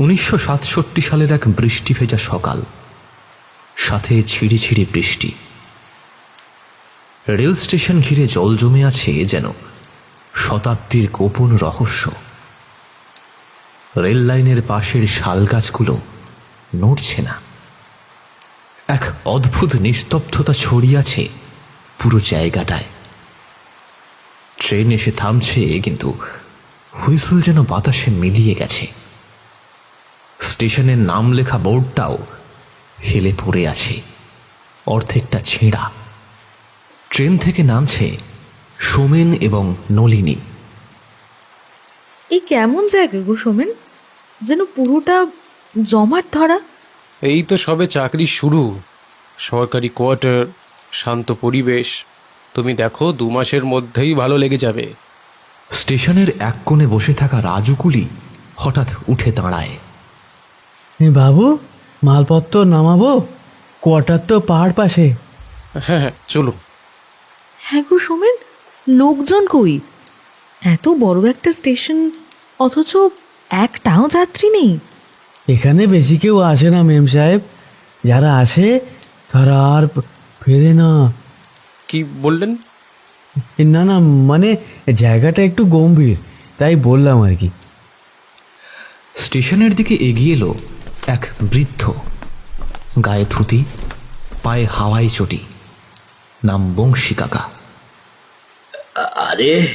উনিশশো সাতষট্টি সালের এক বৃষ্টি ভেজা সকাল। সাথে ছিঁড়ি ছিঁড়ি বৃষ্টি। রেল স্টেশন ঘিরে জল জমে আছে যেন শতাব্দীর গোপন রহস্য। রেল লাইনের পাশের শাল গাছগুলো নড়ছে না। এক অদ্ভুত নিস্তব্ধতা ছড়িয়ে আছে পুরো জায়গাটায়। ট্রেন এসে থামছে, কিন্তু হুইসল যেন বাতাসে মিলিয়ে গেছে। স্টেশনের নাম লেখা বোর্ডটাও হেলে পড়ে আছে। অর্ধেকটা ছেঁড়া। ট্রেন থেকে নামছে সোমেন এবং নলিনী। এই কেমন জায়গা গো সোমেন? যেন পুরোটা জমাট ধরা। এই তো সবে চাকরি শুরু। সরকারি কোয়ার্টার শান্ত পরিবেশ। তুমি দেখো দু মাসের মধ্যেই ভালো লেগে যাবে। স্টেশনের এক কোণে বসে থাকা রাজুকুলি হঠাৎ উঠে দাঁড়ায়। বাবু মালপত্র নামাবো? কোয়ার্টার তো পাহাড় পাশে। হ্যাঁ হ্যাঁ চলো হ্যাঁ গো সোমেন লোকজন কই? এত বড় একটা স্টেশন অথচ একটাও যাত্রী নেই। এখানে বেশি কেউ আসে না মেম সাহেব। যারা আসে তারা আর ফেরে না। কি বললেন? না না মানে জায়গাটা একটু গম্ভীর তাই বললাম আর কি। স্টেশনের দিকে এগিয়ে এলো এক বৃদ্ধ গায়ে থুতি পায়ে হাওয়াই চটি নাম বংশী কাকা। আরে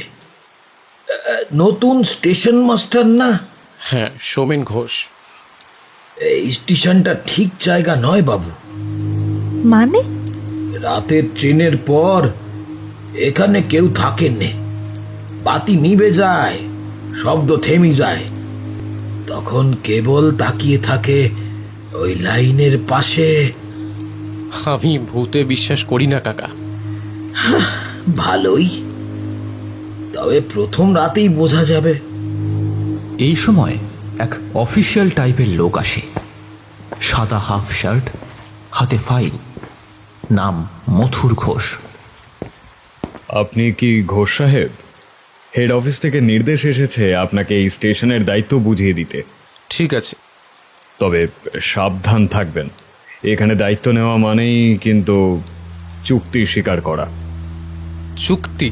নতুন স্টেশন মাস্টার না? হ্যাঁ সোমেন ঘোষ। এই স্টেশনটা ঠিক জায়গা নয় বাবু। মানে? রাতের ট্রেনের পর এখানে কেউ থাকেন নে বাতি নিভে যায় শব্দ থেমে যায়। তখন কেবল তাকিয়ে থাকে ওই লাইনের পাশে। আমি ভূতে বিশ্বাস করি না কাকা। ভালোই। তবে প্রথম রাতেই বোঝা যাবে। এই সময় এক অফিসিয়াল টাইপের লোক আসে। সাদা হাফ শার্ট হাতে ফাইল নাম মথুর ঘোষ। আপনি কি ঘোষ সাহেব? হেড অফিস থেকে নির্দেশ এসেছে আপনাকে এই স্টেশনের দায়িত্ব বুঝিয়ে দিতে। ঠিক আছে। তবে সাবধান থাকবেন। এখানে দায়িত্ব নেওয়া মানেই কিন্তু চুক্তি স্বীকার করা। চুক্তি?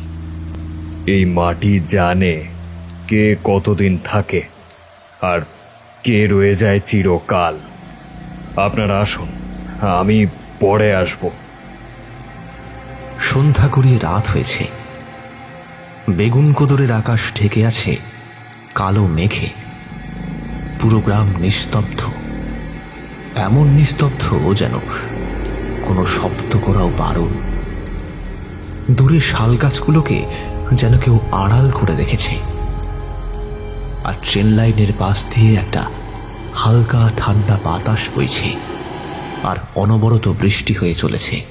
এই মাটি জানে কে কতদিন থাকে আর কে রয়ে যায় চিরকাল। আপনারা আসুন আমি পরে আসব। সন্ধ্যা গড়িয়ে রাত হয়েছে। বেগুন কোদরের আকাশ ঢেকে আছে কালো মেঘে। পুরো গ্রাম নিস্তব্ধ। এমন নিস্তব্ধ যেন কোনো শব্দ করাও বারণ। দূরে শাল গাছগুলোকে যেন কেউ আড়াল করে রেখেছে। আর ট্রেন লাইনের পাশ দিয়ে একটা হালকা ঠান্ডা বাতাস বইছে আর অনবরত বৃষ্টি হয়ে চলেছে।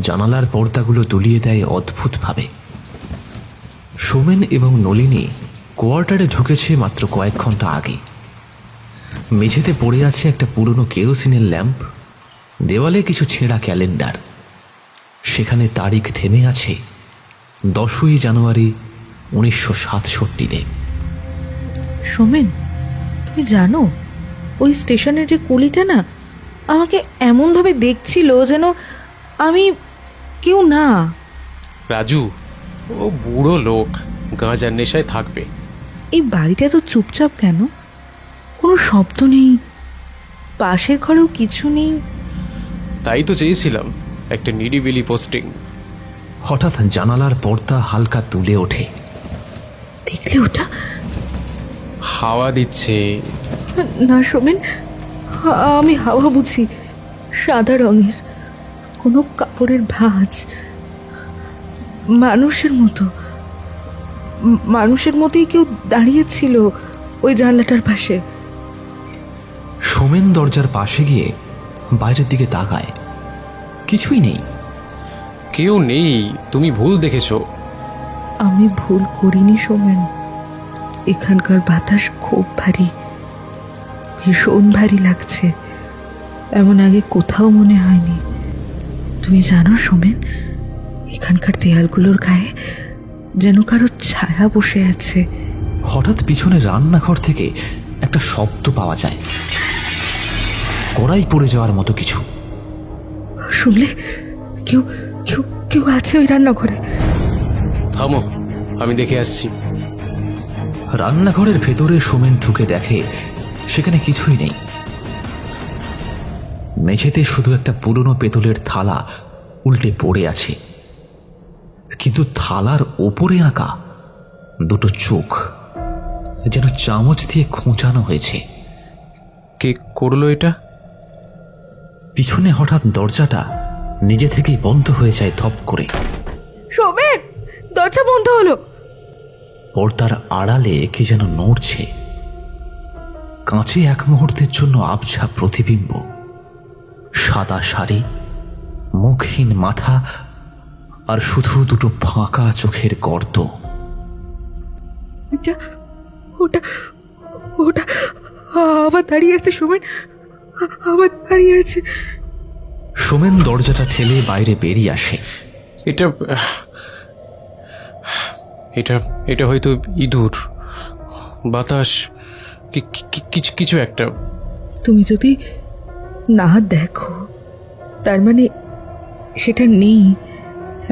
জানালার পর্দাগুলো দুলিয়ে দেয় অদ্ভুতভাবে। সোমেন এবং নলিনী কোয়ার্টারে ঢুকেছে মাত্র কয়েক ঘণ্টা আগে। মেঝেতে পড়ে আছে একটা পুরনো কেরোসিনের ল্যাম্প দেওয়ালে কিছু ছেঁড়া ক্যালেন্ডার। সেখানে তারিখ থেমে আছে দশই জানুয়ারি উনিশশো সাতষট্টিতে। সোমেন তুমি জানো ওই স্টেশনের যে কুলিটা না আমাকে এমনভাবে দেখছিল যেন আমি কেউ না। রাজু ও বুড়ো লোক গাঁজার নেশায় থাকবে। এই বাড়িটা তো চুপচাপ কেন? কোনো শব্দ নেই। পাশের ঘরেও কিছু নেই। তাই তো চেয়েছিলাম একটা নিরিবিলি পোস্টিং হঠাৎ জানালার পর্দা হালকা তুলে ওঠে। দেখলে ওটা? হাওয়া দিচ্ছে। না হা- আমি হাওয়া বুঝি সাদা রঙের কোনো কাপড়ের ভাঁজ। মানুষের মতো। মানুষের মতোই কেউ দাঁড়িয়েছিল ওই জানলাটার পাশে। সোমেন দরজার পাশে গিয়ে বাইরের দিকে তাকায়। কিছুই নেই। কেউ নেই তুমি ভুল দেখেছ। আমি ভুল করিনি সোমেন। এখানকার বাতাস খুব ভারী। ভীষণ ভারী লাগছে। এমন আগে কোথাও মনে হয়নি। তুমি জানো সোমেন? এখানকার দেয়ালগুলোর গায়ে যেন কারও ছায়া বসে আছে। হঠাৎ পিছনে রান্নাঘর থেকে একটা শব্দ পাওয়া যায়। কড়াই পড়ে যাওয়ার মতো কিছু। শুনলে কেউ কেউ কেউ আছে ওই রান্নাঘরে? থামো আমি দেখে আসছি। রান্নাঘরের ভেতরে সোমেন ঢুকে দেখে সেখানে কিছুই নেই। মেঝেতে শুধু একটা পুরনো পেতলের থালা উল্টে পড়ে আছে। কিন্তু থালার ওপরে আঁকা দুটো চোখ যেন চামচ দিয়ে খোঁচানো হয়েছে। কে করল এটা? পিছনে হঠাৎ দরজাটা নিজে থেকেই বন্ধ হয়ে যায় ধপ করে। সোমেন দরজা বন্ধ হলো। পর্দার আড়ালে কি যেন নড়ছে। কাঁচে এক মুহূর্তের জন্য আবছা প্রতিবিম্ব। সাদা শাড়ি মুখহীন মাথা আর শুধু দুটো ফাঁকা চোখের গর্ত। ওটা ওটা ওটা আবার দাঁড়িয়ে আছে সোমেন আবার দাঁড়িয়ে আছে। সোমেন দরজাটা ঠেলে বাইরে বেরিয়ে আসে। এটা এটা এটা হয়তো ইঁদুর বাতাস কি- কি- কিছু কিছু একটা। তুমি যদি না দেখো তার মানে সেটা নেই।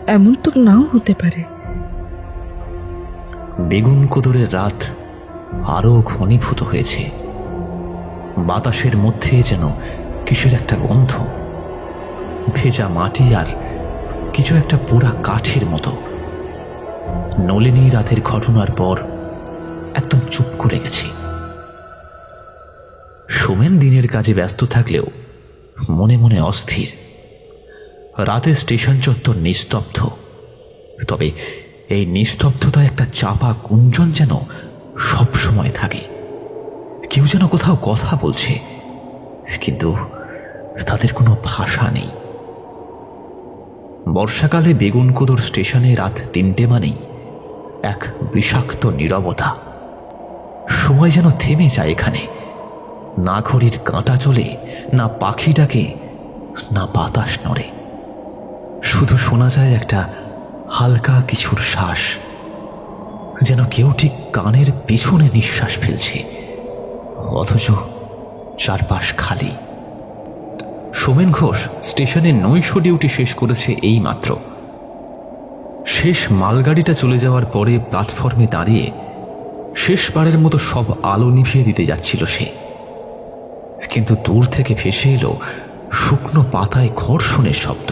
এমন তো নাও হতে পারে। বেগুন কোদরের রাত আরও ঘনীভূত হয়েছে। বাতাসের মধ্যে যেন কিসের একটা গন্ধ। ভেজা মাটি আর কিছু একটা পোড়া কাঠের মতো। নলিনী রাতের ঘটনার পর একদম চুপ করে গেছে। সোমেন দিনের কাজে ব্যস্ত থাকলেও মনে মনে অস্থির। রাতে স্টেশন চত্বর নিস্তব্ধ। তবে এই নিস্তব্ধতা একটা চাপা গুঞ্জন যেন সব সময় থাকে। কেউ যেন কোথাও কথা বলছে, কিন্তু তাদের কোনো ভাষা নেই। বর্ষাকালে বেগুনকোদর স্টেশনে রাত তিনটে মানেই এক বিষাক্ত নীরবতা। সময় যেন থেমে যায় এখানে। না ঘড়ির কাঁটা চলে, না পাখি ডাকে না বাতাস নড়ে। শুধু শোনা যায় একটা হালকা কিছুর শ্বাস। যেন কেউ ঠিক কানের পিছনে নিঃশ্বাস ফেলছে। অথচ চারপাশ খালি। সোমেন ঘোষ স্টেশনে নৈশ ডিউটি শেষ করেছে এই মাত্র শেষ মালগাড়িটা চলে যাওয়ার পরে প্ল্যাটফর্মে দাঁড়িয়ে শেষবারের মতো সব আলো নিভিয়ে দিতে যাচ্ছিল সে। কিন্তু দূর থেকে ভেসে এলো শুকনো পাতায় ঘর্ষণের শব্দ।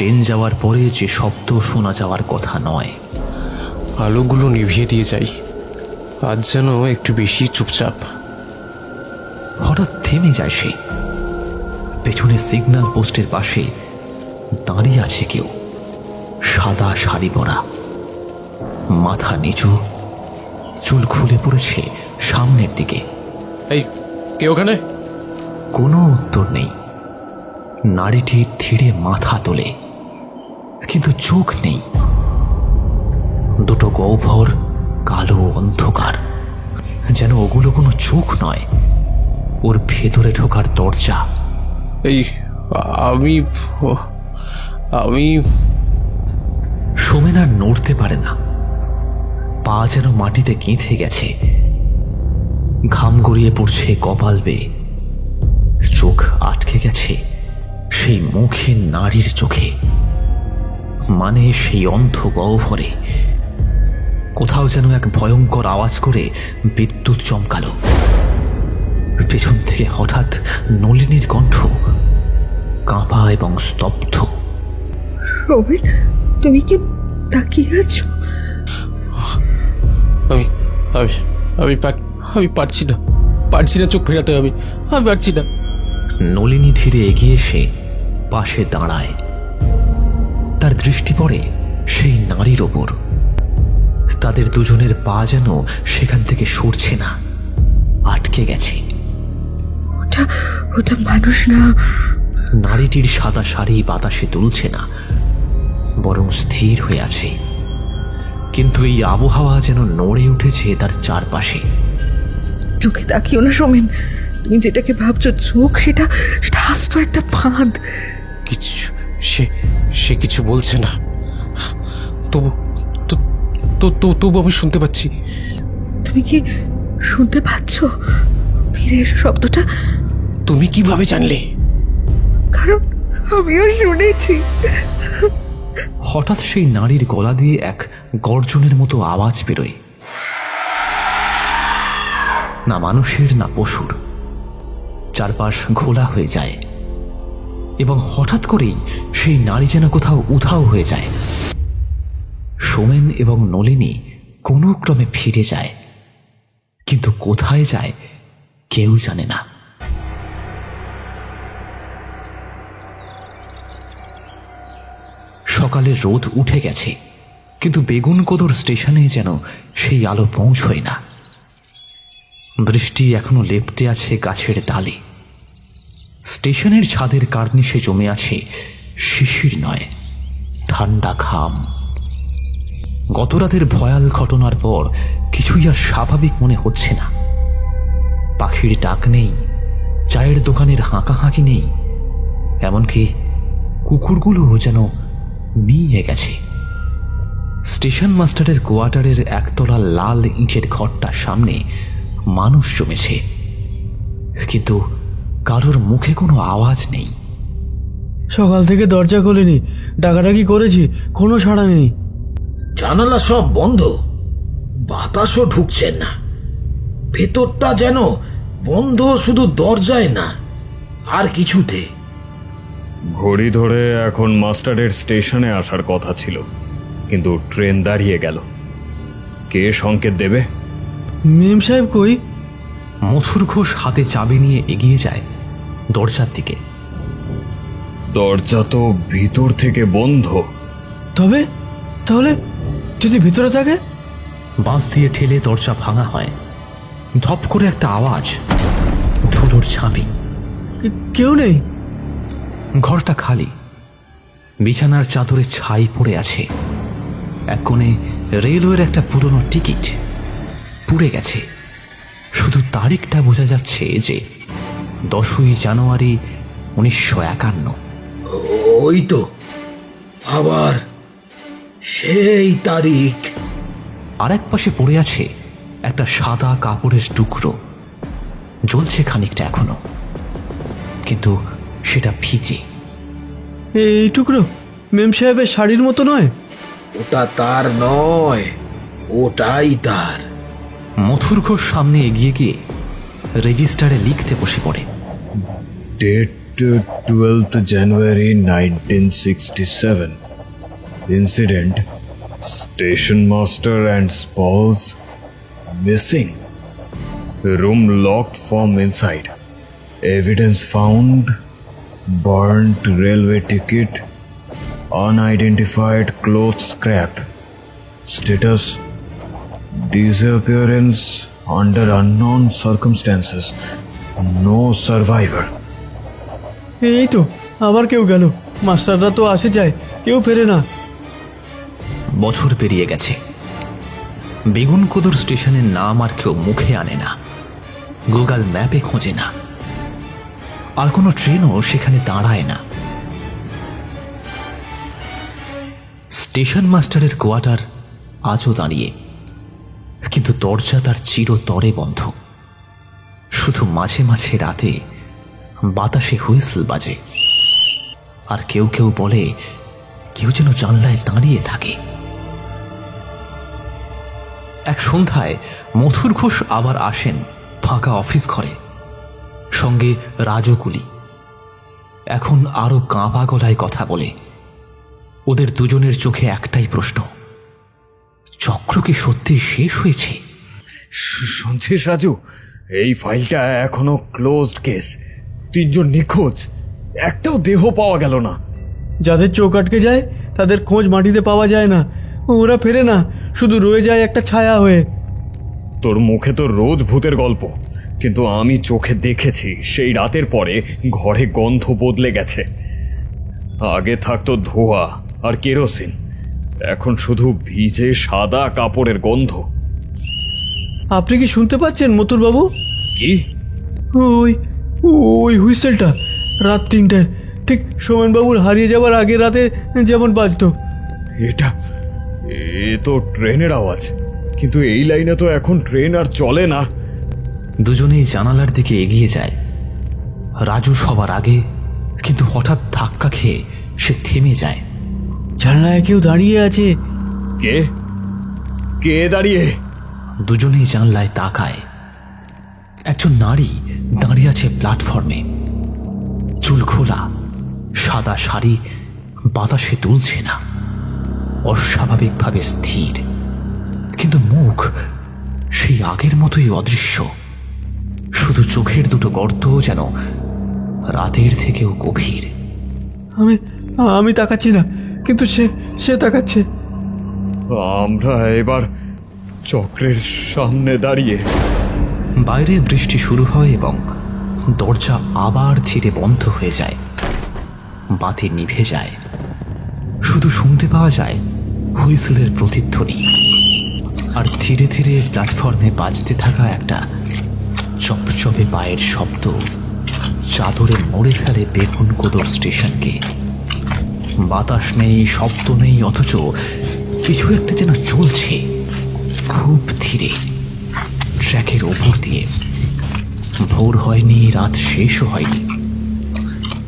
ট্রেন যাওয়ার পরে যে শব্দ শোনা যাওয়ার কথা নয়। আলোগুলো নিভিয়ে দিয়ে যাই। আজ যেন একটু বেশি চুপচাপ। হঠাৎ থেমে যায় সে। পেছনে সিগন্যাল পোস্টের পাশে দাঁড়িয়ে আছে কেউ। সাদা শাড়ি পরা। মাথা নিচু। চুল খুলে পড়েছে সামনের দিকে। এই কে ওখানে? কোনো উত্তর নেই। নারীটি ধীরে মাথা তোলে। কিন্তু চোখ নেই। দুটো গহ্বর কালো অন্ধকার। যেন ওগুলো কোনো চোখ নয় ওর ভেতরে ঢোকার দরজা। এই আমি আমি সোমেন আর নড়তে পারে না। পা যেন মাটিতে গেঁথে গেছে। ঘাম গড়িয়ে পড়ছে কপাল বেয়ে। চোখ আটকে গেছে সেই মুখে নারীর চোখে। মানে সেই অন্ধ গহ্বরে। কোথাও যেন এক ভয়ঙ্কর আওয়াজ করে বিদ্যুৎ চমকালো। পেছন থেকে হঠাৎ নলিনীর কণ্ঠ কাঁপা এবং স্তব্ধ। সোমেন তুমি কি তাকিয়ে আছো? আমি আমি আমি পার- আমি পারছি না। পারছি না চোখ ফেরাতে আমি আমি পারছি না। নলিনী ধীরে এগিয়ে এসে পাশে দাঁড়ায়। তার দৃষ্টি পড়ে সেই নারীর ওপর। তাদের দুজনের পা যেন সেখান থেকে সরছে না আটকে গেছে। ওটা ওটা মানুষ না। নারীটির সাদা শাড়ি বাতাসে দুলছে না বরং স্থির হয়ে আছে। কিন্তু এই আবহাওয়া যেন নড়ে উঠেছে তার চারপাশে। চোখে তাকিও না সোমেন। তুমি যেটাকে ভাবছ চোখ সেটা সেটা একটা ফাঁদ। কিছু সে সে কিছু বলছে না। তবু তো- তো- তো- তবু আমি শুনতে পাচ্ছি। তুমি কি শুনতে পাচ্ছ? ফিরে এসো শব্দটা। তুমি কীভাবে জানলে? কারণ আমিও শুনেছি। হঠাৎ সেই নারীর গলা দিয়ে এক গর্জনের মতো আওয়াজ বেরোয়। না মানুষের না পশুর। চারপাশ ঘোলা হয়ে যায়। এবং হঠাৎ করেই সেই নারী যেন কোথাও উধাও হয়ে যায়। সোমেন এবং নলিনী কোনো ক্রমে ফিরে যায়, কিন্তু কোথায় যায় কেউ জানে না। সকালে রোদ উঠে গেছে, কিন্তু বেগুনকোদর স্টেশনে যেন সেই আলো পৌঁছয় না। বৃষ্টি এখনও লেপটে আছে গাছের ডালে। স্টেশনের ছাদের কার্নিশে জমে আছে শিশির নয়, ঠান্ডা ঘাম। গতরাতের ভয়াল ঘটনার পর কিছুই আর স্বাভাবিক মনে হচ্ছে না। পাখির ডাক নেই, চায়ের দোকানের হাঁকাহাঁকি নেই, এমনকি কুকুরগুলো যেন মিয়ে গেছে। স্টেশন মাস্টারের কোয়ার্টারের একতলা লাল ইটের ঘরটার সামনে মানুষ জমেছে। কিন্তু কারোর মুখে কোনো আওয়াজ নেই। সকাল থেকে দরজা খোলেনি। ডাকাডাকি করেছি কোনো সাড়া নেই। জানালা সব বন্ধ। বাতাসও ঢুকছেন না। ভেতরটা যেন বন্ধ শুধু দরজায় না আর কিছুতে। ঘড়ি ধরে এখন মাস্টারের স্টেশনে আসার কথা ছিল কিন্তু ট্রেন দাঁড়িয়ে গেল। কে সংকেত দেবে? মেম সাহেব কই? মথুর ঘোষ হাতে চাবি নিয়ে এগিয়ে যায়। দরজার দিকে। দরজা তো ভিতর থেকে বন্ধ। তবে? তাহলে যদি ভিতরে থাকে? বাঁশ দিয়ে ঠেলে দরজা ভাঙা হয়। ধপ করে একটা আওয়াজ ধুলোর ছাবি কেউ নেই? ঘরটা খালি। বিছানার চাদরে ছাই পড়ে আছে। এক কোণে রেলওয়ের একটা পুরনো টিকিট। পুড়ে গেছে। শুধু তারিখটা বোঝা যাচ্ছে যে দশই জানুয়ারি উনিশশো একান্ন। ওই তো আবার সেই তারিখ। আরেক পাশে পড়ে আছে একটা সাদা কাপড়ের টুকরো। জ্বলছে খানিকটা এখনও কিন্তু সেটা ভিজে। এই টুকরো মেম সাহেবের শাড়ির মতো নয়? ওটা তার নয় ওটাই তার। মথুর ঘোষ সামনে এগিয়ে গিয়ে রেজিস্টারে লিখতে বসে পড়ে। Date twelfth January nineteen sixty seven incident station master and spoils missing room locked from inside evidence found burned railway ticket unidentified cloth scrap. Status, disappearance under unknown circumstances no survivor. এই তো আবার কেউ গেল। মাস্টাররা তো আসে যায় কেউ ফেরে না। বছর পেরিয়ে গেছে। বেগুনকোদর স্টেশনের নাম আর কেউ মুখে আনে না। গুগল ম্যাপে খোঁজে না। আর কোনো ট্রেনও সেখানে দাঁড়ায় না। স্টেশন মাস্টারের কোয়ার্টার আজও দাঁড়িয়ে। দরজা তার চিরতরে বন্ধ। শুধু মাঝে মাঝে রাতে বাতাসে হুইসল বাজে। আর কেউ কেউ বলে, কেউ যেন জানলায় দাঁড়িয়ে থাকে। এক সন্ধ্যায় মথুর ঘোষ আবার আসেন ফাঁকা অফিস ঘরে। সঙ্গে রাজকুলি। এখন আরও কাঁপা গলায় কথা বলে। ওদের দুজনের চোখে একটাই প্রশ্ন, চক্র কি সত্যি শেষ হয়েছে? শুনছিস রাজু এই ফাইলটা এখনও ক্লোজড কেস তিনজন নিখোঁজ একটাও দেহ পাওয়া গেল না। যাদের চোখ আটকে যায় তাদের খোঁজ মাটিতে পাওয়া যায় না। ওরা ফেরে না শুধু রয়ে যায় একটা ছায়া হয়ে। তোর মুখে তো রোজ ভূতের গল্প কিন্তু আমি চোখে দেখেছি সেই রাতের পরে ঘরে গন্ধ বদলে গেছে। আগে থাকতো ধোয়া আর কেরোসিন এখন শুধু ভিজে সাদা কাপড়ের গন্ধ। আপনি কি শুনতে পাচ্ছেন মতুরবাবু কি? ওই ওই হুইসেলটা রাত তিনটায়। ঠিক সোমেনবাবুর হারিয়ে যাওয়ার আগে রাতে যেমন বাজতো। এটা এ তো ট্রেনের আওয়াজ। কিন্তু এই লাইনে তো এখন ট্রেন আর চলে না। দুজনেই জানালার দিকে এগিয়ে যায়। রাজু সবার আগে কিন্তু হঠাৎ ধাক্কা খেয়ে সে থেমে যায়। জানলায় কেউ দাঁড়িয়ে আছে? কে? কে দাঁড়িয়ে? দুজনেই জানলায় তাকায়। একজন নারী দাঁড়িয়ে আছে প্ল্যাটফর্মে। চুল খোলা সাদা শাড়ি বাতাসে দুলছে না। অস্বাভাবিকভাবে স্থির। কিন্তু মুখ সেই আগের মতোই অদৃশ্য। শুধু চোখের দুটো গর্ত যেন রাতের থেকেও গভীর। আমি আমি তাকাচ্ছি না কিন্তু সে সে তাকাচ্ছে। আমরা এবার চক্রের সামনে দাঁড়িয়ে। বাইরে বৃষ্টি শুরু হয় এবং দরজা আবার ধীরে বন্ধ হয়ে যায়। বাতি নিভে যায়। শুধু শুনতে পাওয়া যায় হুইসেলের প্রতিধ্বনি। আর ধীরে ধীরে প্ল্যাটফর্মে বাজতে থাকা একটা চপচপে পায়ের শব্দ চাদরে মরে ফেলে বেগুন কোদর স্টেশনকে। বাতাস নেই, শব্দ নেই, অথচ কিছু একটা যেন চলছে। খুব ধীরে ট্র্যাকের ওপর দিয়ে। ভোর হয়নি, রাত শেষও হয়নি।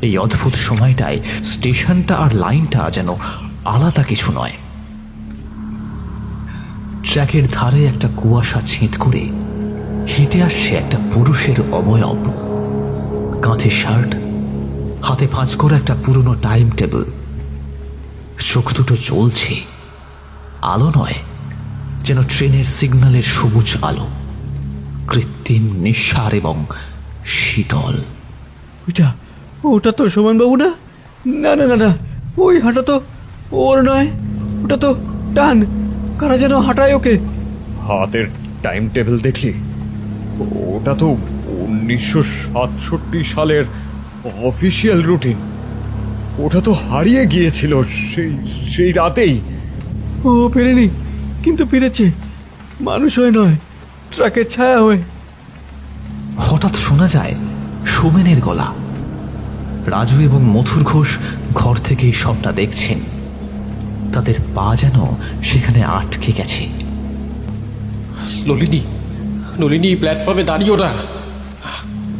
এই অদ্ভুত সময়টায় স্টেশনটা আর লাইনটা যেন আলাদা কিছু নয়। ট্র্যাকের ধারে একটা কুয়াশা ছেদ করে হেঁটে আসছে একটা পুরুষের অবয়ব। কাঁধে শার্ট, হাতে ভাঁজ করে একটা পুরনো টাইম টেবিল চোখ দুটো চলছে আলো নয় যেন ট্রেনের সিগন্যালের সবুজ আলো কৃত্রিম নিঃসার এবং শীতল। ওইটা ওটা তো সোমানবাবু না? না না না না ওই হাঁটা তো ওর নয় ওটা তো টান। কারা যেন হাঁটায় ওকে? হাতের টাইম টেবিল দেখলি? ওটা তো উনিশশো সাতষট্টি সালের অফিসিয়াল রুটিন। ওটা তো হারিয়ে গিয়েছিল সেই সেই রাতেই। ও ফেরেনি কিন্তু ফিরেছে। মানুষ হয়ে নয় ট্রাকের ছায়া হয়ে। হঠাৎ শোনা যায় সোমেনের গলা। রাজু এবং মথুর ঘোষ ঘর থেকেই সবটা দেখছেন। তাদের পা যেন সেখানে আটকে গেছে। নলিনী নলিনী প্ল্যাটফর্মে দাঁড়িয়ে ওরা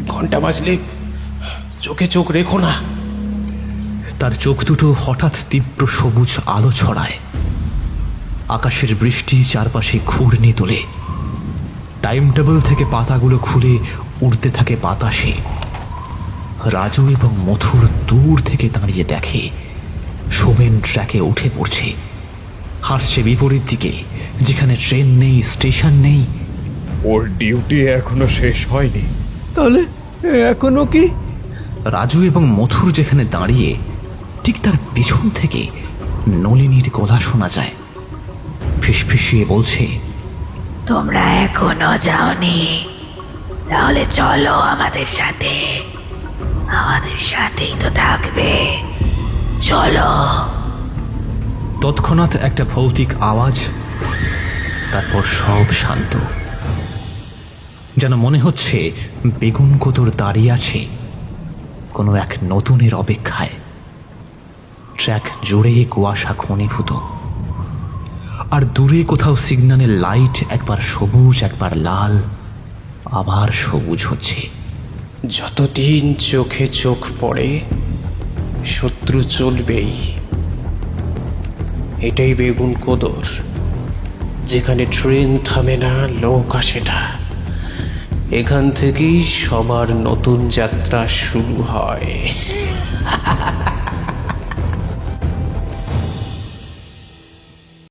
ঘণ্টা বাজলে চোখে চোখ রেখো না। তার চোখ দুটো হঠাৎ তীব্র সবুজ আলো ছড়ায়। আকাশের বৃষ্টি চারপাশে ঘূর্ণি তোলে। টাইম টেবিল থেকে পাতাগুলো খুলে উড়তে থাকে বাতাসে। রাজু এবং মথুর দূর থেকে দাঁড়িয়ে দেখে। সোমেন ট্র্যাকে উঠে পড়ছে। হাসছে বিপরীত দিকে যেখানে ট্রেন নেই স্টেশন নেই। ওর ডিউটি এখনও শেষ হয়নি। তাহলে এখনও কি? রাজু এবং মথুর যেখানে দাঁড়িয়ে ঠিক তার পিছন থেকে নলিনীর গলা শোনা যায়। ফিসফিসিয়ে বলছে তোমরা এখনও যাওনি? তাহলে চলো আমাদের সাথে। আমাদের সাথেই তো থাকবে। চলো। তৎক্ষণাৎ একটা ভৌতিক আওয়াজ তারপর সব শান্ত। যেন মনে হচ্ছে বেগুন কোতর দাঁড়িয়ে আছে কোনো এক নতুনের অপেক্ষায়। ট্র্যাক জুড়ে কুয়াশা ঘনীভূত। আর দূরে কোথাও সিগন্যালের লাইট একবার সবুজ, একবার লাল, আবার সবুজ হচ্ছে। যতদিন চোখে চোখ পড়ে, শত্রু চলবেই। এটাই বেগুন কোদর, যেখানে ট্রেন থামে না, লোক আসে না। এখান থেকেই সবার নতুন যাত্রা শুরু হয়।